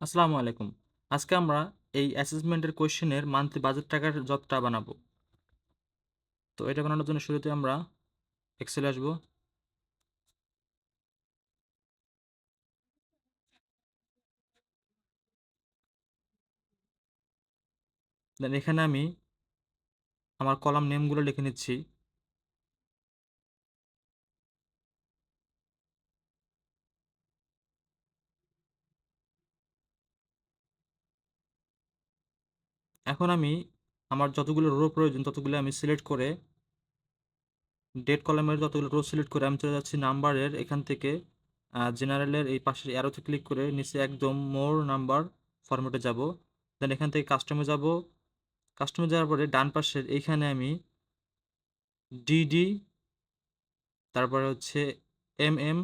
আসসালামু আলাইকুম। আজকে আমরা এই অ্যাসেসমেন্টের কোয়েশ্চেনের মান্থলি বাজেট টাকার যতটা বানাবো। তো এটা বানানোর জন্য শুরুতে আমরা এক্সেলে আসব। দেন এখানে আমি আমার কলাম নেমগুলো লিখে নিচ্ছি। এখন আমি আমার যতগুলো রো প্রয়োজন, ততগুলো আমি সিলেক্ট করে ডেট কলামের যতগুলো রো সিলেক্ট করে আমি চলে যাচ্ছি নাম্বারের এখান থেকে জেনারেলের এই পাশের অ্যারোতে ক্লিক করে নিচে একদম মোর নাম্বার ফরম্যাটে যাব। দেন এখান থেকে কাস্টমে যাব। কাস্টমে যাওয়ার পরে ডান পাশের এইখানে আমি ডিডি তারপরে হচ্ছে এম এম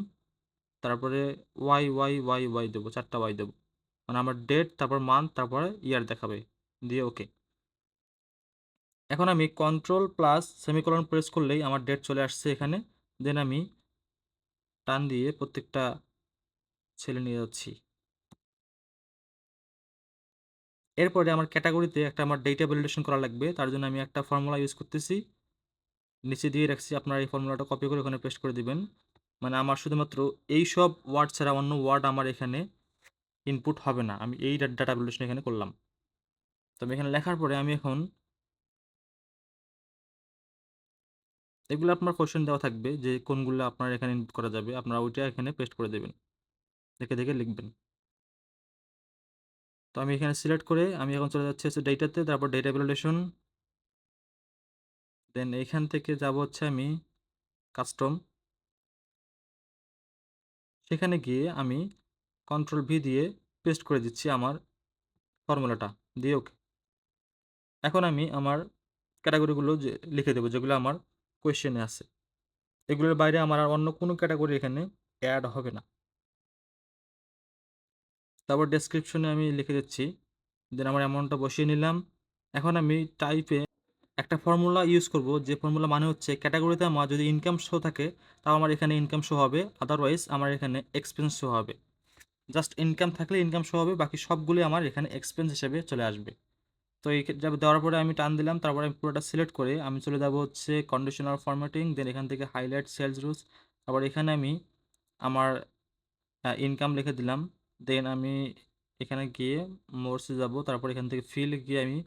তারপরে ওয়াই ওয়াই ওয়াই ওয়াই দেবো, চারটা ওয়াই দেবো। মানে আমার ডেট তারপর মান্থ তারপরে ইয়ার দেখাবে। দিয়ে ওকে এখন আমি কন্ট্রোল প্লাস সেমিকোলন প্রেস করলেই আমার ডেট চলে আসছে এখানে। দেন আমি টান দিয়ে প্রত্যেকটা ছেলে নিয়ে যাচ্ছি। এরপরে আমার ক্যাটাগরিতে একটা আমার ডেটা ভ্যালিডেশন করা লাগবে। তার জন্য আমি একটা ফর্মুলা ইউজ করতেছি। নিচে দিয়ে রাখছি আপনার এই ফর্মুলাটা কপি করে ওখানে পেস্ট করে দিবেন। মানে আমার শুধুমাত্র এই সব ওয়ার্ড ছাড়া অন্য ওয়ার্ড আমার এখানে ইনপুট হবে না। আমি এই ডাটা ভ্যালিডেশন এখানে করলাম। তবে এখানে লেখার পরে আমি এখন এগুলো আপনার কোশ্চেন দেওয়া থাকবে যে কোনগুলো আপনার এখানে ইনপুট করা যাবে। আপনারা ওইটা এখানে পেস্ট করে দেবেন। দেখে দেখে লিখবেন। তো আমি এখানে সিলেক্ট করে আমি এখন চলে যাচ্ছি হচ্ছে ডেটাতে তারপর ডেটা ভ্যালিডেশন দেন এইখান থেকে যাব হচ্ছে আমি কাস্টম সেখানে গিয়ে আমি কন্ট্রোল ভি দিয়ে পেস্ট করে দিচ্ছি আমার ফর্মুলাটা দিয়ে ওকে এখন আমি আমার ক্যাটাগরিগুলো যে, লিখে দেবো, যেগুলো আমার কোয়েশ্চেনে আছে। এগুলোর বাইরে আমার আর অন্য কোনো ক্যাটাগরি এখানে অ্যাড হবে না। তারপর ডেসক্রিপশনে আমি লিখে দিচ্ছি দেন আমার অ্যামাউন্টটা বসিয়ে নিলাম। এখন আমি টাইপে একটা ফর্মুলা ইউজ করব, যে ফর্মুলা মানে হচ্ছে ক্যাটাগরিতে আমার যদি ইনকাম শো থাকে, তাও আমার এখানে ইনকাম শো হবে আদারওয়াইজ আমার এখানে এক্সপেন্স শো হবে। জাস্ট ইনকাম থাকলে ইনকাম শো হবে, বাকি সবগুলি আমার এখানে এক্সপেন্স হিসেবে চলে আসবে। তো এই দেওয়ার পরে আমি টান দিলাম, তারপরে আমি পুরোটা সিলেক্ট করে আমি চলে যাব হচ্ছে কন্ডিশনাল ফরম্যাটিং দেন এখান থেকে হাইলাইট সেলস রুলস তারপর এখানে আমি আমার ইনকাম লিখে দিলাম দেন আমি এখানে গিয়ে মোর্সে যাব, তারপর এখান থেকে ফিল গিয়ে আমি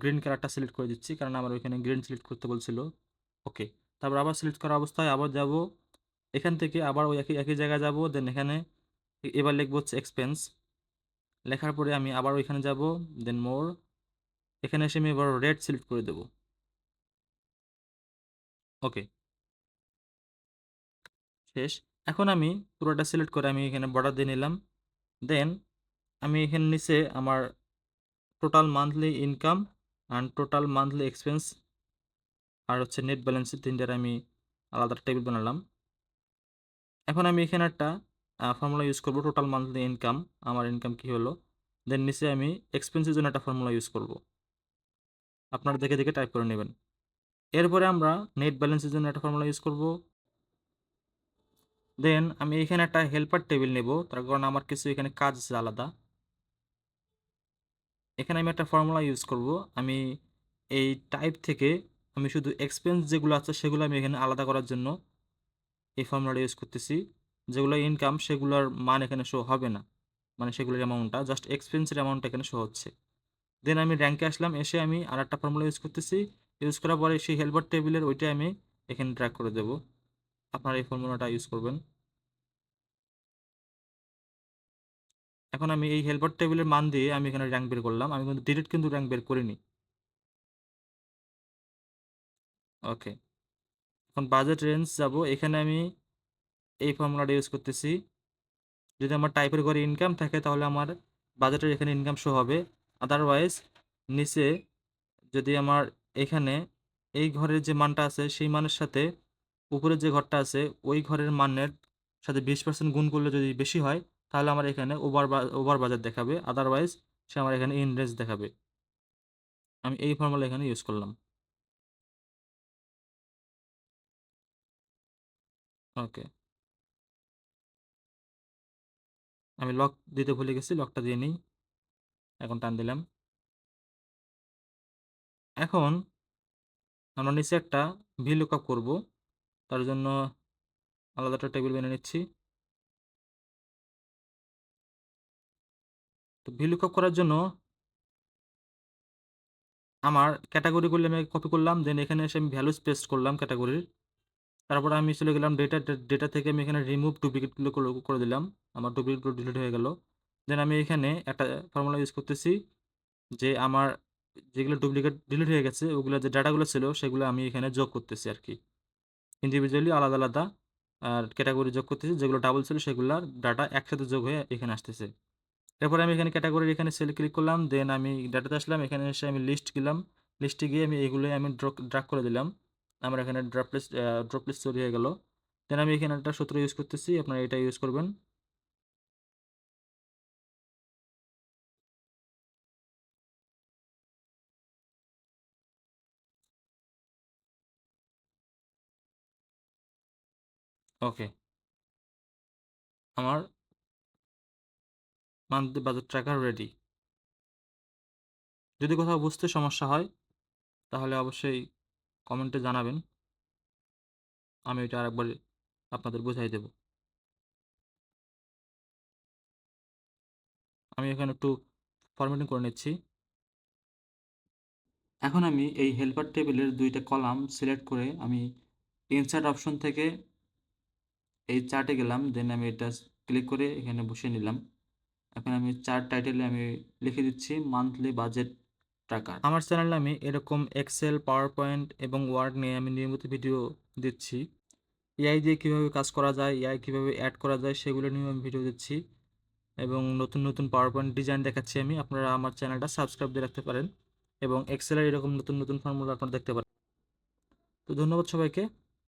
গ্রিন কালারটা সিলেক্ট করে দিচ্ছি, কারণ আমার ওইখানে গ্রিন সিলেক্ট করতে বলছিল। ওকে তারপর আবার সিলেক্ট করা অবস্থায় আবার যাব, এখান থেকে আবার ওই একই একই জায়গায় যাব দেন এখানে এবার লিখব হচ্ছে এক্সপেন্স লেখার পরে আমি আবার ওইখানে যাব দেন মোর এখানে এসে আমি এবার রেড সিলেক্ট করে দেব। ওকে শেষ। এখন আমি পুরোটা সিলেক্ট করে আমি এখানে বর্ডার দিয়ে নিলাম। দেন আমি এখানে নিচে আমার total monthly income and total monthly expense আর হচ্ছে নেট ব্যালেন্সের তিনটার আমি আলাদা টেবিল বানালাম। এখন আমি এখানে একটা ফর্মুলা ইউজ করব টোটাল মান্থলি ইনকাম আমার ইনকাম কি হলো? দেন নিচে আমি এক্সপেন্সের জন্য একটা ফর্মুলা ইউজ করব। আপনারা দেখে দেখে টাইপ করে নেবেন। এরপরে আমরা নেট ব্যালেন্সের জন্য একটা ফর্মুলা ইউজ করব। দেন আমি এখানে একটা হেল্পার টেবিল নেব, তার কারণ আমার কিছু এখানে কাজ আছে আলাদা। এখানে আমি একটা ফর্মুলা ইউজ করব। আমি এই টাইপ থেকে আমি শুধু এক্সপেন্স যেগুলো আছে সেগুলো আমি এখানে আলাদা করার জন্য এই ফর্মুলাটা ইউজ করতেছি। যেগুলো ইনকাম সেগুলোর মান এখানে শো হবে না। মানে সেগুলোর অ্যামাউন্টটা জাস্ট এক্সপেন্সের অ্যামাউন্টটা এখানে শো হচ্ছে। দেন আমি র্যাঙ্কে আসলাম, এসে আমি আর একটা ফর্মুলা ইউজ করতেছি। ইউজ করার পরে সেই হেল্পার টেবিলের ওইটা আমি এখানে ট্র্যাক করে দেব। আপনারা এই ফর্মুলাটা ইউজ করবেন। এখন আমি এই হেল্পার টেবিলের মান দিয়ে আমি এখানে র্যাঙ্ক বের করলাম। আমি কিন্তু ডিরেক্ট কিন্তু র্যাঙ্ক বের করিনি। ওকে এখন বাজেট রেঞ্জ যাব। এখানে আমি এই ফর্মুলাটা ইউজ করতেছি। যদি আমার টাইপের ঘরে ইনকাম থাকে তাহলে আমার বাজেটের এখানে ইনকাম শো হবে। আদারওয়াইজ নিচে যদি আমার এখানে এই ঘরের যে মানটা আছে, সেই মানের সাথে উপরের যে ঘরটা আছে, ওই ঘরের মানের সাথে বিশ পার্সেন্ট গুণ করলে যদি বেশি হয়, তাহলে আমার এখানে ওভার ওভার বাজার দেখাবে। আদারওয়াইজ সে আমার এখানে ইন রেঞ্জ দেখাবে। আমি এই ফর্মুলা এখানে ইউজ করলাম। ওকে আমি লক দিতে ভুলে গেছি লকটা দিয়ে নিই। এখন টান দিলাম। এখন আমরা নিচে একটা ভি লুকআপ করব। তার জন্য আলাদা একটা টেবিল বেনে নিচ্ছি। তো ভি লুকআপ করার জন্য আমার ক্যাটাগরিগুলি আমি কপি করলাম দেন এখানে এসে আমি ভ্যালুস পেস্ট করলাম ক্যাটাগরির তারপর আমি চলে গেলাম ডেটা ডেটা থেকে আমি এখানে রিমুভ ডুপ্লিকেটগুলো করে দিলাম। আমার ডুপ্লিকেটগুলো ডিলিট হয়ে গেল। দেন আমি এখানে একটা ফর্মুলা ইউজ করতেছি যে আমার যেগুলো ডুপ্লিকেট ডিলিট হয়ে গেছে, ওগুলো যে ডাটাগুলো ছিল, সেগুলো আমি এখানে যোগ করতেছি আর কি ইন্ডিভিজুয়ালি আলাদা আলাদা, আর ক্যাটাগরি যোগ করতেছি, যেগুলো ডাবল ছিল সেগুলোর ডাটা একসাথে যোগ হয়ে এখানে আসতেছে। এরপরে আমি এখানে ক্যাটাগরির এখানে সেল ক্লিক করলাম দেন আমি ডাটাতে আসলাম, এখানে এসে আমি লিস্ট গেলাম লিস্টে গিয়ে আমি এগুলোই আমি ড্রাগ করে দিলাম। আমার এখানে ড্রপ লিস্ট ড্রপ লিস্ট তৈরি হয়ে গেল। দেন আমি এখানে একটা সূত্র ইউজ করতেছি, আপনারা এটা ইউজ করবেন। ওকে। আমার মান্থলি বাজেট ট্র্যাকার রেডি যদি কোথাও বুঝতে সমস্যা হয়, তাহলে অবশ্যই কমেন্টে জানাবেন। আমি এটা আরেকবার আপনাদের বোঝাই দেব। আমি এখানে একটু ফরম্যাটিং করে নিচ্ছি। এখন আমি এই হেল্পার টেবিলের দুইটা কলাম সিলেক্ট করে আমি ইনসার্ট অপশন থেকে এই চার্টে গেলাম দেন আমি এটা ক্লিক করে এখানে বসিয়ে নিলাম। এখন আমি চার্ট টাইটেলে আমি লিখে দিচ্ছি মান্থলি বাজেট ট্র্যাকার আমার চ্যানেলে আমি এরকম এক্সেল পাওয়ার পয়েন্ট এবং ওয়ার্ড নিয়ে আমি নিয়মিত ভিডিও দিচ্ছি। এআই দিয়ে কীভাবে কাজ করা যায় এআই কীভাবে অ্যাড করা যায়, সেগুলো নিয়েও আমি ভিডিও দিচ্ছি। এবং নতুন নতুন পাওয়ার পয়েন্ট ডিজাইন দেখাচ্ছি আমি, আপনারা আমার চ্যানেলটা সাবস্ক্রাইব দিয়ে রাখতে পারেন। এবং এক্সেলের এরকম নতুন নতুন ফর্মুলা আপনারা দেখতে পারেন। তো ধন্যবাদ সবাইকে।